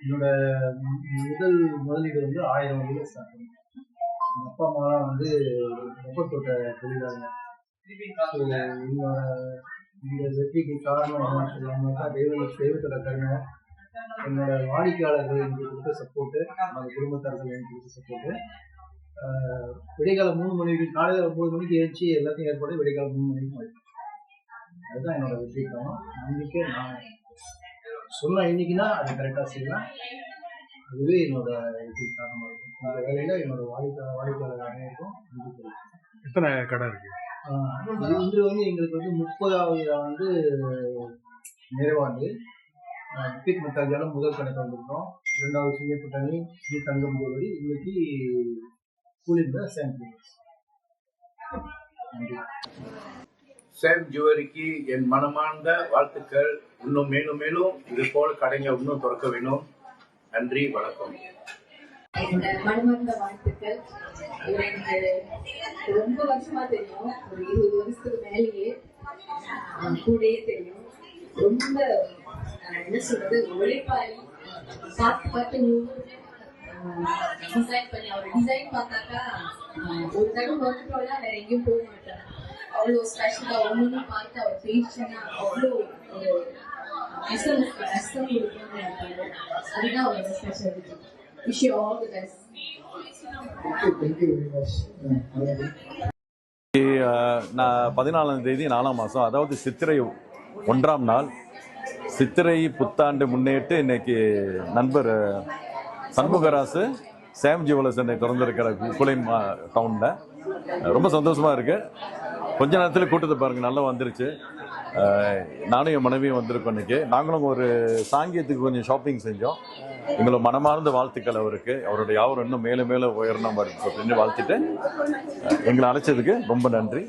என்னோட முதல் முதலீடு வந்து ஆயிரம் வகையில் ஸ்டார்ட் பண்ணேன். அப்பா அம்மாலாம் வந்து ரப்பர் தோட்ட தொழிலாளர் என்னோட இந்த வெற்றிக்கு காரணம் என்னன்னு சொல்லாமக்கா தெய்வ தெய்வத்தோட கருணை. என்னோட வாடிக்கையாளர்கள் எனக்கு கொடுத்த சப்போர்ட்டு அந்த குடும்பத்தார்கள் எனக்கு கொடுத்த சப்போர்ட்டு விடைக்கால மூணு மணிக்கு காலையில் ஒம்பது மணிக்கு ஏறிச்சு எல்லாத்தையும் ஏற்பாடு விடைக்கால மூணு மணிக்கு முடிப்பேன். அதுதான் என்னோட வெற்றி காரணம் நம்பிக்கை நான் சொன்ன இன்னைக்குன்னா அதை கரெக்டாக செய்வேன் அதுவே என்னோட வெற்றி காரணமாக இருக்கும் இந்த வேலையில் என்னோட வாடிக்கை வாடிக்கையாளர் அனைவருக்கும் நம்பிக்கை இருக்கு. எத்தனை கடை இருக்கு? இன்று வந்து எங்களுக்கு வந்து முப்பதாவது ஆண்டு நிறைவாண்டு. பிக் மத்தாஜால முதல் கணக்கு வந்திருக்கோம் இரண்டாவது சிங்கப்பட்டணி ஸ்ரீ தங்கம் ஜோதி இன்னைக்கு கூலிங்க சாம்பிள் நன்றி. சேம் ஜுவரிக்கு என் மனமார்ந்த வாழ்த்துக்கள். இன்னும் மேலும் மேலும் இது போல கடைங்க இன்னும் திறக்க வேணும். நன்றி வணக்கம். மனமார்ந்த வாழ்த்துக்கள். ரொம்ப வருஷமா தெரியும். ஒரு இருபது வருஷத்துக்கு மேலேயே கூடயே தெரியும். ரொம்ப என்ன சொல்றது உழைப்பாளி. பார்த்து பார்த்து டிசைன் பண்ணி அவர் டிசைன் பார்த்தாக்கா ஒரு தடவை வந்துட்டோம்னா வேற எங்கேயும் போக மாட்டார். அவ்வளோ ஸ்பெஷலாக ஒன்று பார்த்து அவர் பேசினா அவ்வளோ ஒரு கஸ்டமர்ஸ்க்கு கஷ்டம் கொடுக்கணும்னு நினைப்பாரு. அதுதான் அவரோட speciality wish you all the best thank you very much ah நான் பதினாலாம் தேதி நாலாம் மாதம் அதாவது சித்திரை ஒன்றாம் நாள் சித்திரை புத்தாண்டு முன்னிட்டு இன்னைக்கு நண்பர் சண்முகராசு சேம் ஜுவலர்ஸ் என்னை திறந்திருக்கிற குலைம் டவுனில் ரொம்ப சந்தோஷமாக இருக்கு. கொஞ்ச நேரத்தில் கூட்டத்தை பாருங்கள் நல்லா வந்துருச்சு. நானும் என் மனைவியும் வந்திருக்கோம் இன்னைக்கு. நாங்களும் ஒரு சாங்கியத்துக்கு கொஞ்சம் ஷாப்பிங் செஞ்சோம். எங்களோட மனமார்ந்த வாழ்த்துக்கள் அவருக்கு. அவருடைய யாவரும் இன்னும் மேலே மேலே உயரணும் அப்படின்னு வாழ்த்துட்டு எங்களை அழைச்சதுக்கு ரொம்ப நன்றி.